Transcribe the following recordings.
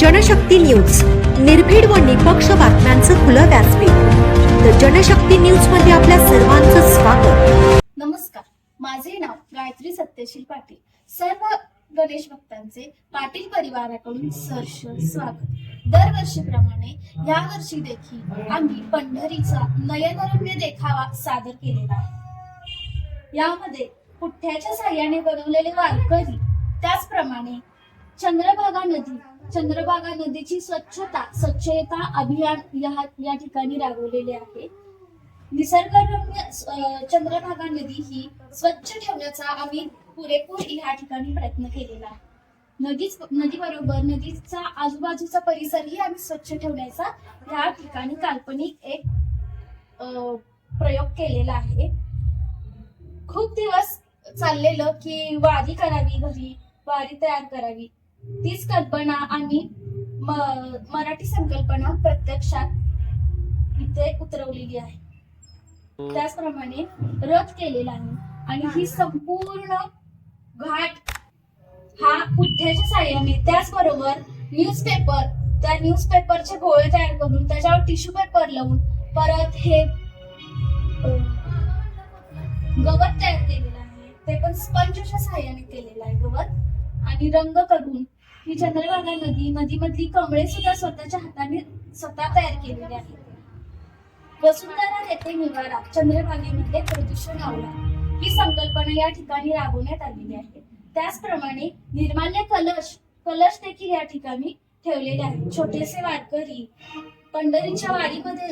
Janshakti news. निर्भीड व निपक्ष बातम्यांचं खुलं व्यासपीठ. तर जनशक्ती न्यूजमध्ये आपल्या सर्वांचं स्वागत. नमस्कार. माझे नाव गायत्री सत्यशील पाटील. सर्व गणेश भक्तांचे पाटील परिवाराकडून सहर्ष स्वागत. दरवर्षीप्रमाणे या वर्षी देखील आम्ही पंढरीचा नयनरम्य देखावा सादर केलेला आहे. यामध्ये पुठ्ठ्याच्या साह्याने बनवलेले वारकरी त्याचप्रमाणे चंद्रभागा नदी चंद्रभागा नदीची स्वच्छता स्वच्छता अभियान या या ठिकाणी राबवलेले आहे. निसर्गरम्य चंद्रभागा नदी ही स्वच्छ ठेवण्याचा आम्ही पुरेपूर या ठिकाणी प्रयत्न केलेला आहे. नदीच नदी बरोबर नदीचा आजूबाजूचा परिसरही आम्ही स्वच्छ ठेवण्याचा ह्या ठिकाणी काल्पनिक एक प्रयोग केलेला आहे. खूप दिवस चाललेलं की वारी करावी घरी वारी तयार करावी. तीच कल्पना आणि मराठी संकल्पना प्रत्यक्षात इथे उतरवलेली आहे. त्याचप्रमाणे रथ केलेला आहे आणि ही संपूर्ण घाट हा पुठ्ठ्याच्या साह्याने त्याचबरोबर न्यूजपेपर त्या न्यूजपेपरचे गोळे तयार करून त्याच्यावर टिश्यू पेपर लावून परत हे गवत तयार केलेलं आहे. ते पण स्पंजच्या साह्याने केलेलं आहे गवत. आणि रंग करून ही चंद्रभागा नदी नदीमधली कमळे सुद्धा स्वतःच्या हाताने स्वतः तयार केलेली आहेत. वसुंधरा येथे निवारा चंद्रभागेमध्ये प्रदूषण आवला ही संकल्पना या ठिकाणी राबवण्यात आलेली आहे. त्याचप्रमाणे निर्माल्य कलश कलश देखील या ठिकाणी ठेवलेले आहेत. छोटेसे वारकरी पंढरीच्या वारीमध्ये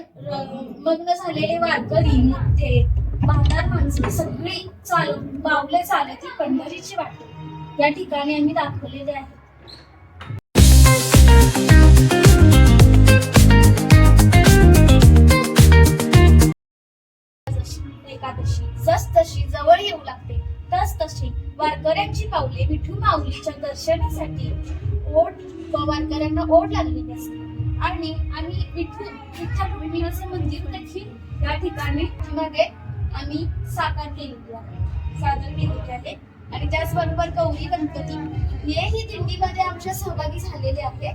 मग्न झालेले वारकरी मोठे म्हातार माणसं सगळी चाल बावले चालत ही पंढरीची वाटते या ठिकाणी आम्ही दाखवलेले आहे एकादशी म्हणजे जस तशी जवळ येऊ लागते. तस तशी वारकऱ्यांची पावले विठू माऊलीच्या दर्शनासाठी ओढ व वारकऱ्यांना ओढ लागलेली असते. आणि आम्ही विठू विठ्ठल रुक्मिणीचं मंदिर देखील या ठिकाणी मध्ये आम्ही साकार केलेली आहे. सादर केलेली आहे. आणि त्याचबरोबर गौरी गणपती हेही दिंडीमध्ये आमच्या सहभागी झालेले आहे